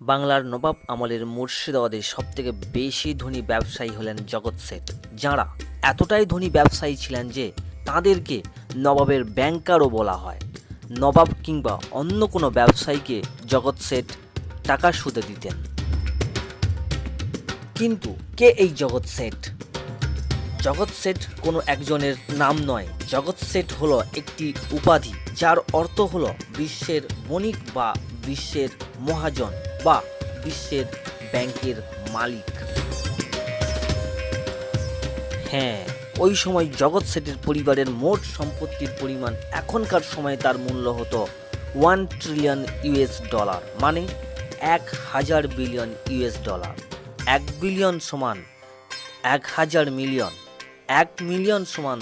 বাংলার নবাব আমলের মুর্শিদাবাদের সবথেকে বেশি ধনী ব্যবসায়ী হলেন জগৎ শেঠ যাঁরা এতটাই ধনী ব্যবসায়ী ছিলেন যে তাদেরকে নবাবের ব্যাংকারও বলা হয়। নবাব কিংবা অন্য কোনো ব্যবসায়ীকে জগৎ শেঠ টাকা সুদে দিতেন। কিন্তু কে এই জগৎ শেঠ জগৎ শেঠ কোনো একজনের নাম নয়। জগৎ শেঠ হলো একটি উপাধি, যার অর্থ হলো বিশ্বের বণিক বা বিশ্বের মহাজন। বা বিশ্বের ব্যাংকের মালিক। হ্যাঁ ওই সময় জগৎ শেঠের পরিবারের মোট সম্পত্তির পরিমাণ এখনকার সময়ে তার মূল্য হতো ওয়ান ট্রিলিয়ন ইউএস ডলার মানে এক হাজার বিলিয়ন ইউএস ডলার এক বিলিয়ন সমান এক হাজার মিলিয়ন এক মিলিয়ন সমান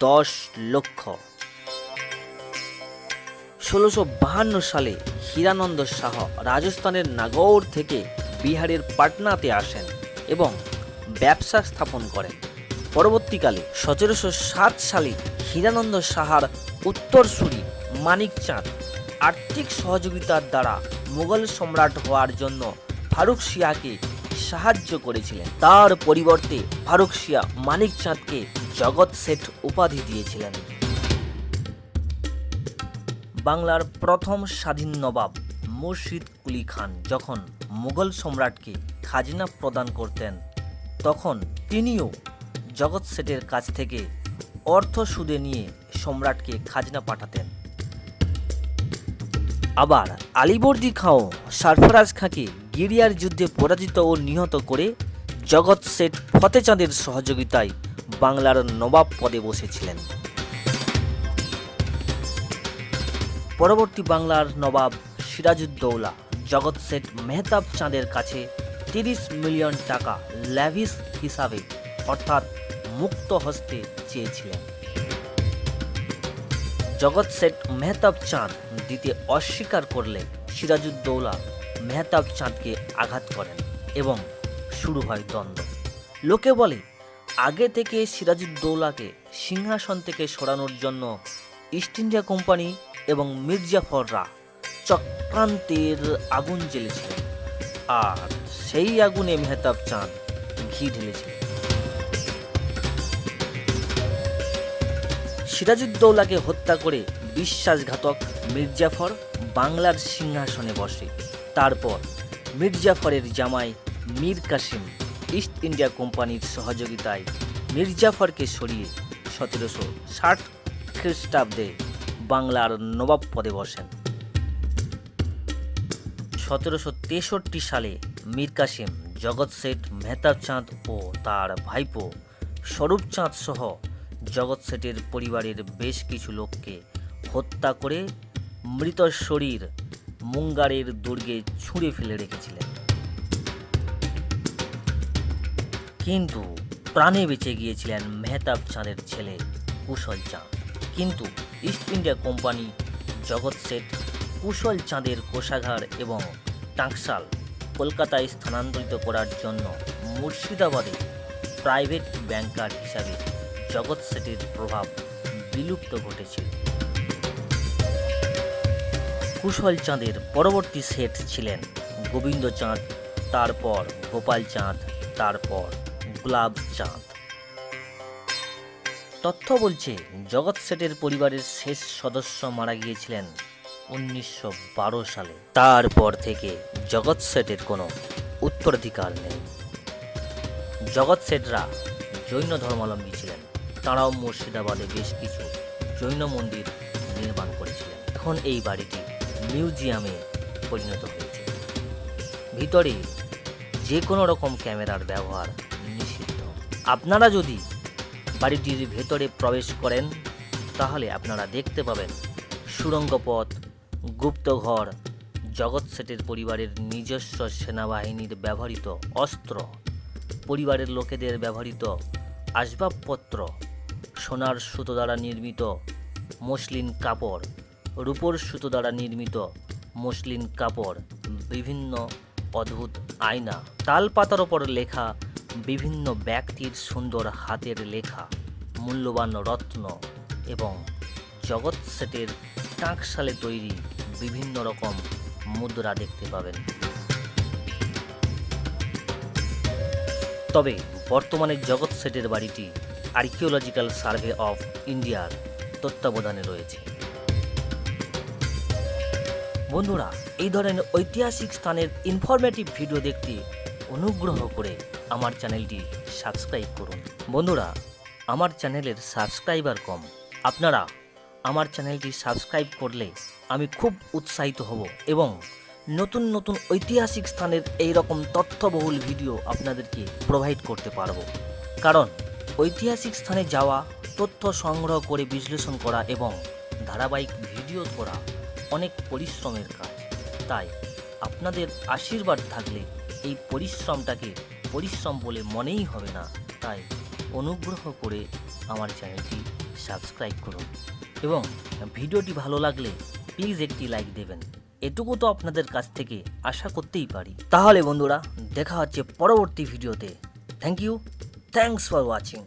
দশ লক্ষ। ষোলোশো সালে হীরানন্দ শাহ রাজস্থানের নাগৌর থেকে বিহারের পাটনাতে আসেন এবং ব্যবসা স্থাপন করেন। পরবর্তীকালে সতেরোশো সাত সালে হীরানন্দ সাহার উত্তরসূরি মানিক চাঁদ আর্থিক সহযোগিতার দ্বারা মুঘল সম্রাট হওয়ার জন্য ফারুক শিয়াকে সাহায্য করেছিলেন। তার পরিবর্তে ফারুক শিয়া মানিক চাঁদকে জগৎ শেঠ উপাধি দিয়েছিলেন। বাংলার প্রথম স্বাধীন নবাব মুর্শিদ কুলি খান যখন মুঘল সম্রাটকে খাজনা প্রদান করতেন, তখন তিনিও জগৎ শেঠের কাছ থেকে অর্থ সুদে নিয়ে সম্রাটকে খাজনা পাঠাতেন। আবার আলিবর্দি খাঁও সারফরাজ খাঁকে গিরিয়ার যুদ্ধে পরাজিত ও নিহত করে জগৎ শেঠ ফতেচাঁদের সহযোগিতায় বাংলার নবাব পদে বসেছিলেন। পরবর্তী বাংলার নবাব সিরাজউদ্দৌলা, জগৎ শেঠ মেহতাব চাঁদের কাছে তিরিশ মিলিয়ন টাকা ল্যাভিস হিসাবে, অর্থাৎ মুক্ত হস্তে চেয়েছিলেন। জগৎ শেঠ মেহতাব চাঁদ দিতে অস্বীকার করলে সিরাজউদ্দৌলা মেহতাব চাঁদকে আঘাত করেন এবং শুরু হয় দ্বন্দ্ব। লোকে বলে, আগে থেকে সিরাজউদ্দৌলাকে সিংহাসন থেকে সরানোর জন্য ইস্ট ইন্ডিয়া কোম্পানি এবং মির্জাফররা চক্রান্তের আগুন জ্বেলেছিলেন। আর সেই আগুনে মেহতাব চাঁদ ঘি ঢেলেছিলেন। সিরাজউদ্দৌলাকে হত্যা করে বিশ্বাসঘাতক মির্জাফর বাংলার সিংহাসনে বসে। তারপর মির্জাফরের জামাই মীর কাসিম ইস্ট ইন্ডিয়া কোম্পানির সহযোগিতায় মির্জাফরকে সরিয়ে সতেরোশো ষাট খ্রিস্টাব্দে বাংলার নবাব পদে বসেন। সতেরোশো তেষট্টি সালে মীর কাসিম, জগৎ শেঠ মেহতাব চাঁদ ও তার ভাইপো স্বরূপ চাঁদ সহ জগৎ শেঠের পরিবারের বেশ কিছু লোককে হত্যা করে মৃত শরীর মুঙ্গারের দুর্গে ছুঁড়ে ফেলে রেখেছিলেন। কিন্তু প্রাণে বেঁচে গিয়েছিলেন মেহতাব চাঁদের ছেলে কুশল চাঁদ। কিন্তু ইস্ট ইন্ডিয়া কোম্পানি জগৎ শেঠ কুশল চাঁদের কোষাগার এবং টাকশাল কলকাতায় স্থানান্তরিত করার জন্য মুর্শিদাবাদে প্রাইভেট ব্যাংকার হিসাবে জগৎ শেঠের প্রভাব বিলুপ্ত ঘটেছিল কুশল চাঁদের পরবর্তী সেট ছিলেন গোবিন্দ চাঁদ তারপর গোপাল চাঁদ তারপর গুলাব চাঁদ তথ্য বলছে, জগৎ শেঠের পরিবারের শেষ সদস্য মারা গিয়েছিলেন উনিশশো বারো সালে। তারপর থেকে জগৎ শেঠের কোনো উত্তরাধিকার নেই। জগৎ শেঠরা জৈন ধর্মাবলম্বী ছিলেন। তাঁরাও মুর্শিদাবাদে বেশ কিছু জৈন মন্দির নির্মাণ করেছিলেন। এখন এই বাড়িটি মিউজিয়ামে পরিণত হয়েছে। ভিতরে যে কোনো রকম ক্যামেরার ব্যবহার নিষিদ্ধ। আপনারা যদি বাড়িটির ভেতরে প্রবেশ করেন, তাহলে আপনারা দেখতে পাবেন সুড়ঙ্গ পথ গুপ্তঘর জগৎ শেঠের পরিবারের নিজস্ব সেনাবাহিনীর ব্যবহৃত অস্ত্র, পরিবারের লোকেদের ব্যবহৃত আসবাবপত্র, সোনার সুতো দ্বারা নির্মিত মসলিন কাপড়, রূপোর সুতো দ্বারা নির্মিত মসলিন কাপড়, বিভিন্ন অদ্ভুত আয়না তাল পাতার ওপর লেখা বিভিন্ন ব্যক্তির সুন্দর হাতের লেখা, মূল্যবান রত্ন এবং জগৎ সেটের টাঁকশালে তৈরি বিভিন্ন রকম মুদ্রা দেখতে পাবেন। তবে বর্তমানে জগৎ সেটের বাড়িটি আর্কিওলজিক্যাল সার্ভে অফ ইন্ডিয়ার তত্ত্বাবধানে রয়েছে। বন্ধুরা, এই ধরনের ঐতিহাসিক স্থানের ইনফরমেটিভ ভিডিও দেখতে অনুগ্রহ করে আমার চ্যানেলটি সাবস্ক্রাইব করুন। বন্ধুরা, আমার চ্যানেলের সাবস্ক্রাইবার কম। আপনারা আমার চ্যানেলটি সাবস্ক্রাইব করলে আমি খুব উৎসাহিত হব এবং নতুন নতুন ঐতিহাসিক স্থানের এই রকম তথ্যবহুল ভিডিও আপনাদেরকে প্রোভাইড করতে পারব। কারণ, ঐতিহাসিক স্থানে যাওয়া, তথ্য সংগ্রহ করে বিশ্লেষণ করা এবং ধারাবাহিক ভিডিও করা অনেক পরিশ্রমের কাজ। তাই আপনাদের আশীর্বাদ থাকলে এই পরিশ্রমটাকে পরিশ্রম বলে মনেই হবে না। তাই অনুগ্রহ করে আমার চ্যানেলটি সাবস্ক্রাইব করুন এবং ভিডিওটি ভালো লাগলে প্লিজ একটি লাইক দেবেন। এটুকু তো আপনাদের কাছ থেকে আশা করতেই পারি। তাহলে বন্ধুরা, দেখা হচ্ছে পরবর্তী ভিডিওতে। Thank you thanks for watching